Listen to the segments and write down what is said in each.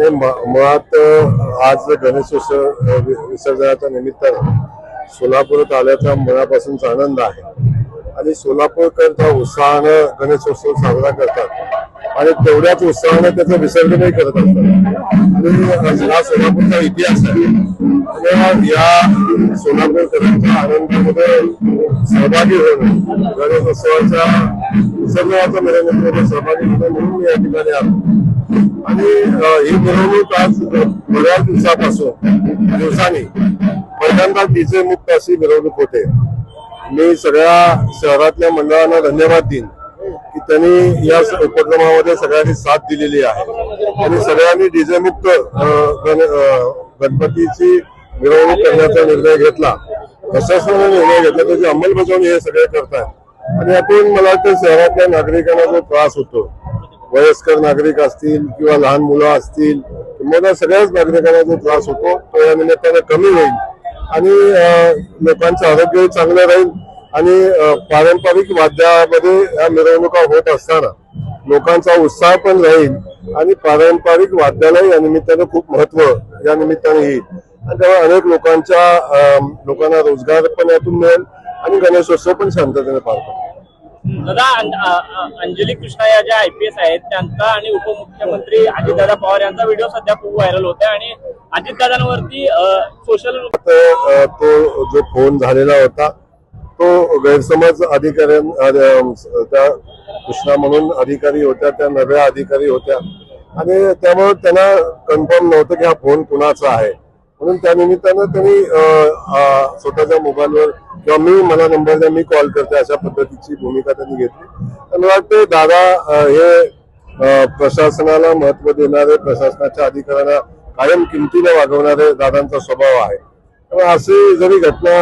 मुळात आज गणेशोत्सव विसर्जनाच्या निमित्तानं सोलापुरात आल्याचा मनापासूनचा आनंद आहे. आणि सोलापूरकरता उत्साहानं गणेशोत्सव साजरा करतात. आणि तेवढ्याच उत्साहानं त्याचं विसर्जनही करत असतात. आणि हा सोलापूरचा इतिहास आहे. आणि या सोलापूरकरांच्या आनंदामध्ये सहभागी होणं गणेशोत्सवाच्या विसर्जनाचा मिरवणुकीमध्ये सहभागी होणं म्हणून मी या ठिकाणी आलो. आणि ही मिरवणूक आज बऱ्याच दिवसापासून दिवसांनी पहिल्यांदा डीजे मुक्त अशी मिरवणूक होते. मी सगळ्या शहरातल्या मंडळांना धन्यवाद देईन. की त्यांनी या उपक्रमामध्ये सगळ्यांनी साथ दिलेली आहे. आणि सगळ्यांनी डीजेमुक्त गण- गणपतीची मिरवणूक करण्याचा निर्णय घेतला. प्रशासनाने निर्णय घेतला त्याची अंमलबजावणी हे सगळे करतात आणि यातून मला वाटतं शहरातल्या नागरिकांना जो त्रास होतो वयस्कर नागरिक असतील किंवा लहान मुलं असतील किंवा सगळ्याच नागरिकांना जो त्रास होतो तो या निमित्तानं कमी होईल. आणि लोकांचं आरोग्यही चांगलं राहील. आणि पारंपरिक वाद्यामध्ये या मिरवणुका होत असताना लोकांचा उत्साह पण राहील आणि पारंपरिक वाद्यालाही या निमित्तानं खूप महत्त्व या निमित्ताने येईल. आणि त्यामुळे अनेक लोकांच्या लोकांना रोजगार पण यातून मिळेल आणि गणेशोत्सव पण शांततेने पार पडेल. दादा अंजली कृष्णा या ज्या आय पी एस आहेत त्यांचा आणि उपमुख्यमंत्री अजितदादा पवार यांचा व्हिडिओ सध्या खूप व्हायरल होत आहे आणि अजितदादांवरती सोशल तो जो फोन झालेला होता तो गैरसमज अधिकाऱ्यां त्या कृष्णा म्हणून अधिकारी होत्या त्या नव्या अधिकारी होत्या. आणि त्यामुळे त्यांना कन्फर्म नव्हतं की हा फोन कुणाचा आहे. म्हणून त्या निमित्तानं त्यांनी स्वतःच्या मोबाईलवर किंवा मी मला नंबर द्या मी कॉल करते अशा पद्धतीची भूमिका त्यांनी घेतली. मला वाटते दादा हे प्रशासनाला महत्त्व देणारे प्रशासनाच्या अधिकाऱ्यांना कायम किमतीने वागवणारे दादांचा स्वभाव आहे. अशी जरी घटना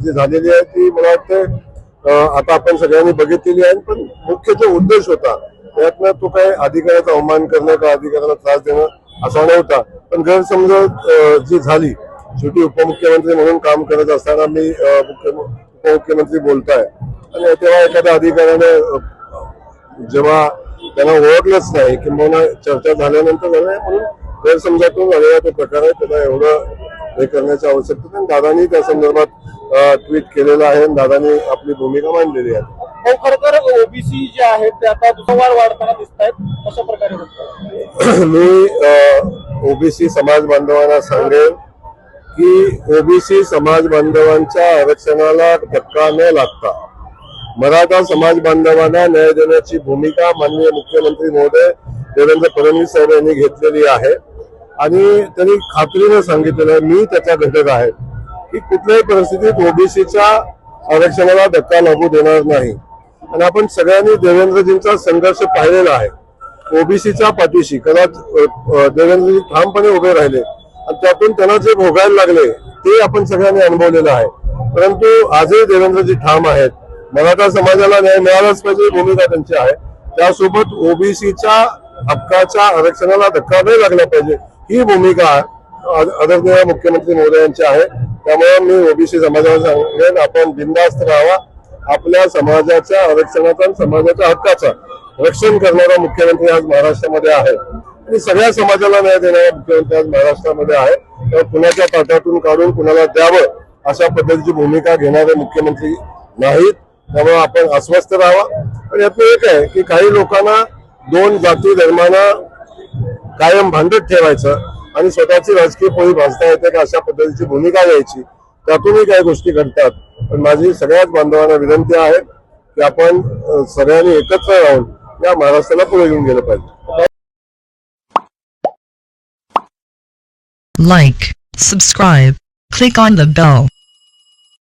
जी झालेली आहे ती मला वाटतं आता आपण सगळ्यांनी बघितलेली आहे पण मुख्य जो उद्देश होता त्यातनं तो काय अधिकाऱ्याचा अवमान करणं का अधिकाऱ्याला त्रास देणं असा नव्हता. पण गैरसमज जी झाली शेवटी उपमुख्यमंत्री म्हणून काम करत असताना मी मुख्य उपमुख्यमंत्री बोलताय. आणि तेव्हा एखाद्या अधिकाऱ्याने जेव्हा त्यांना ओळखलंच नाही किंवा चर्चा झाल्यानंतर झालं म्हणून गैरसमजातून झालेला तो प्रकार आहे त्याला एवढं हे करण्याची आवश्यकता नाही. दादानी त्या संदर्भात ट्विट केलेलं आहे आणि दादानी आपली भूमिका मांडलेली आहे. खर तर ओबीसी जे आहेत ते आता वाढताना दिसत आहेत कशा प्रकारे मी ओबीसी समाज बांधवांना सांगेन की ओबीसी समाज बांधवांच्या आरक्षणाला धक्का न लागता मराठा समाज बांधवांना न्याय देण्याची भूमिका माननीय मुख्यमंत्री महोदय देवेंद्र फडणवीस साहेब यांनी घेतलेली आहे. आणि त्यांनी खात्रीनं सांगितलेलं आहे मी त्याचा घटक आहे की कुठल्याही परिस्थितीत ओबीसीच्या आरक्षणाला धक्का लागू देणार नाही. आणि आपण सगळ्यांनी देवेंद्रजींचा संघर्ष पाहिलेला आहे. ओबीसीच्या पाठीशी कदाच देवेंद्रजी ठामपणे उभे राहिले आणि त्यातून त्यांना जे भोगायला लागले ते आपण सगळ्यांनी अनुभवलेलं आहे. परंतु आजही देवेंद्रजी ठाम आहेत. मराठा समाजाला न्याय मिळालाच पाहिजे भूमिका त्यांची आहे. त्यासोबत ओबीसीच्या हक्काच्या आरक्षणाला धक्का नाही लागला पाहिजे ही भूमिका आदरणीय मुख्यमंत्री महोदयांची आहे. त्यामुळे मी ओबीसी समाजाला सांगेन आपण बिंदास्त राहावा. आपल्या समाजाच्या आरक्षणाचा आणि समाजाच्या हक्काचा रक्षण करणारा मुख्यमंत्री आज महाराष्ट्रामध्ये आहे. आणि सगळ्या समाजाला न्याय देणारा मुख्यमंत्री आज महाराष्ट्रामध्ये आहे. तर कुणाच्या ताटातून काढून कुणाला द्यावं अशा पद्धतीची भूमिका घेणारे मुख्यमंत्री नाहीत. त्यामुळे आपण अस्वस्थ राहावा. आणि यातलं एक आहे की काही लोकांना दोन जाती धर्मांना कायम भांडत ठेवायचं आणि स्वतःची राजकीय पोळी भाजता येते का अशा पद्धतीची भूमिका घ्यायची त्यातूनही काही गोष्टी घडतात पण माझी सगळ्याच बांधवांना विनंती आहे की आपण सगळ्यांनी एकत्र राहून या महाराष्ट्राला पुढे घेऊन गेलं पाहिजे like subscribe click on the bell.